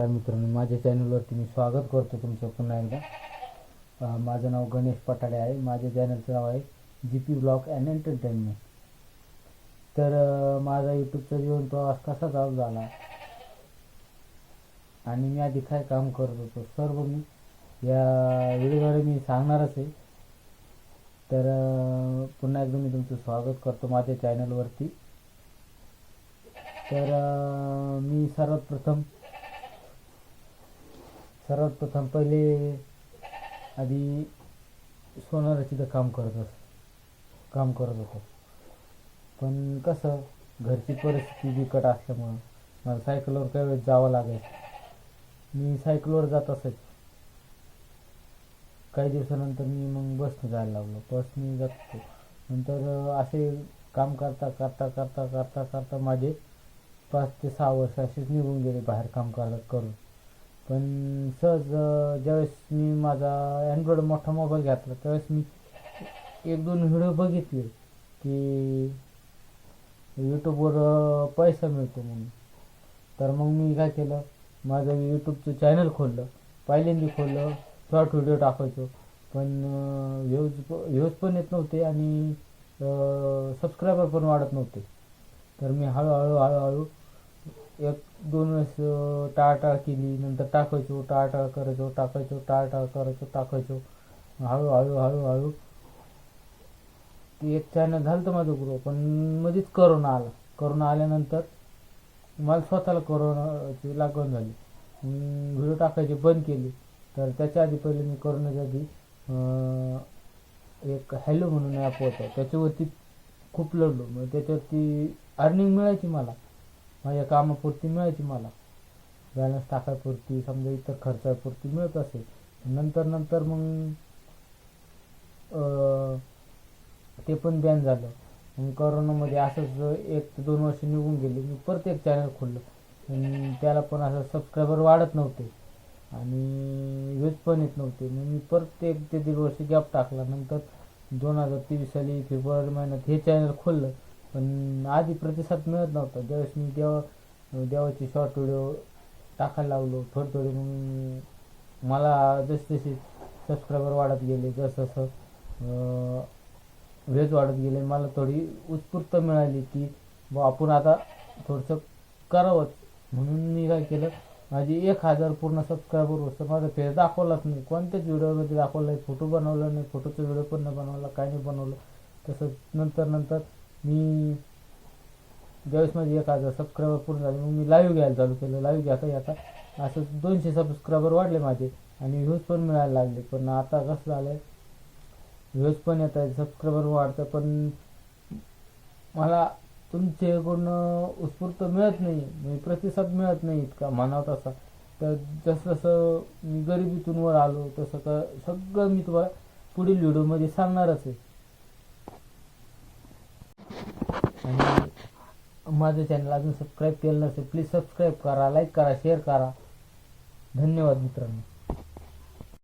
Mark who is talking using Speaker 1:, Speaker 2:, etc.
Speaker 1: नमस्कार मित्रांनो माझ्या चॅनलवरती मी स्वागत करतो तुमचं पुन्हा एकदा. माझं नाव गणेश पटाडे आहे. माझ्या चॅनलचं नाव आहे G P block and entertainment. तर माझा यूट्यूबचा जीवन प्रवास कसा चालू झाला? आणि मी आधी काय काम करत होतो? सर्व मी या व्हिडिओद्वारे मी सांगणारच आहे. तर पुन्हा एकदा मी तुमचं स्वागत करतो माझ्या चॅनलवरती. तर मी सर्वात प्रथम सर्वात प्रथम पहिले आधी सोनाराचं काम करत अस काम करत होतो. पण कसं घरची परिस्थिती बिकट असल्यामुळं मला सायकलवर काही वेळेस जावं लागायचं. मी सायकलवर जात असायचो काही दिवसानंतर मी मग बसने जायला लागलो. बसने जात. होतो नंतर असे काम करता करता करता करता करता माझे पाच ते सहा वर्ष असेच निघून गेले बाहेर काम करत करून. पण सहज ज्यावेळेस मी माझा अँड्रॉइड मोठा मोबाईल घेतला त्यावेळेस मी एक दोन व्हिडिओ बघितले की यूट्यूबवर पैसा मिळतो म्हणून. तर मग मी काय केलं माझं यूट्यूबचं चॅनल खोललं. पहिल्यांदा खोललं शॉर्ट व्हिडिओ टाकायचो. पण व्ह्यूज व्ह्यूज पण येत नव्हते आणि सबस्क्रायबर पण वाढत नव्हते. तर मी हळूहळू हळूहळू एक दोन वेळेस टाळटाळ केली नंतर टाकायचो टाळटाळ करायचो टाकायचो टाळटाळ करायचो टाकायचो. हळूहळू हळूहळू. एक चॅनल झालं तर माझं ग्रो पण मध्येच करोना आला. करोना आल्यानंतर मला स्वतःला करोनाची लागण झाली. व्हिडिओ टाकायचे बंद केले. तर त्याच्या आधी पहिले मी करोनाच्या आधी एक हॅलो म्हणून ॲप होतं. त्याच्यावरती खूप लढलो मग त्याच्यावरती अर्निंग मिळायची मला. माझ्या कामापुरती मिळायची मला. बॅलन्स टाकायपुरती समजा इतर खर्चापुरती मिळत असेल नंतर नंतर मग ते पण बॅन झालं. मग करोनामध्ये असंच एक ते दोन वर्ष निघून गेले. मी परत एक चॅनल खोललं. पण त्याला पण असं सबस्क्रायबर वाढत नव्हते. आणि व्ह्यूज पण येत नव्हते. मग मी परत एक ते दीड वर्ष गॅप टाकला. नंतर दोन हजार तेवीस साली फेब्रुवारी महिन्यात हे चॅनल खोललं. पण आधी प्रतिसाद मिळत नव्हता. ज्यावेळेस मी देवा देवाचे शॉर्ट व्हिडिओ टाकायला लागलो थोडे थोडे मग मला जसे जसे सबस्क्रायबर वाढत गेले जसं जसं व्ह्यूज वाढत गेले मला थोडी उत्स्फूर्त मिळाली की बा आपण आता थोडंसं करावंच. म्हणून मी काय केलं माझी एक हजार पूर्ण सबस्क्रायबर होतं. माझा फेस दाखवलाच नाही. कोणत्याच व्हिडिओमध्ये दाखवलं नाही. फोटो बनवला नाही. फोटोचा व्हिडिओ पण नाही बनवला. काही नाही बनवलं. तसं नंतर नंतर मी ज्यावेळेस माझी एक हजार सबस्क्रायबर पूर्ण झाले मग मी लाईव्ह घ्यायला चालू केलं. लाईव्ह घेता आता असं दोनशे सबस्क्रायबर वाढले माझे आणि व्ह्यूज पण मिळायला लागले. पण आता कसं झालं आहे व्ह्यूज पण येत आहेत सबस्क्रायबर वाढतं पण मला तुमच्याकडनं उत्स्फूर्त मिळत नाही. म्हणजे प्रतिसाद मिळत नाही इतका म्हणावं तसा. तर जसं जसं मी गरिबीतून वर आलो तसं का सगळं मी तुम्हाला पुढील व्हिडिओमध्ये सांगणारच आहे. आणि माझं चॅनल अजून सबस्क्राईब केलं नसेल प्लीज सबस्क्राईब करा लाईक करा शेअर करा. धन्यवाद मित्रांनो.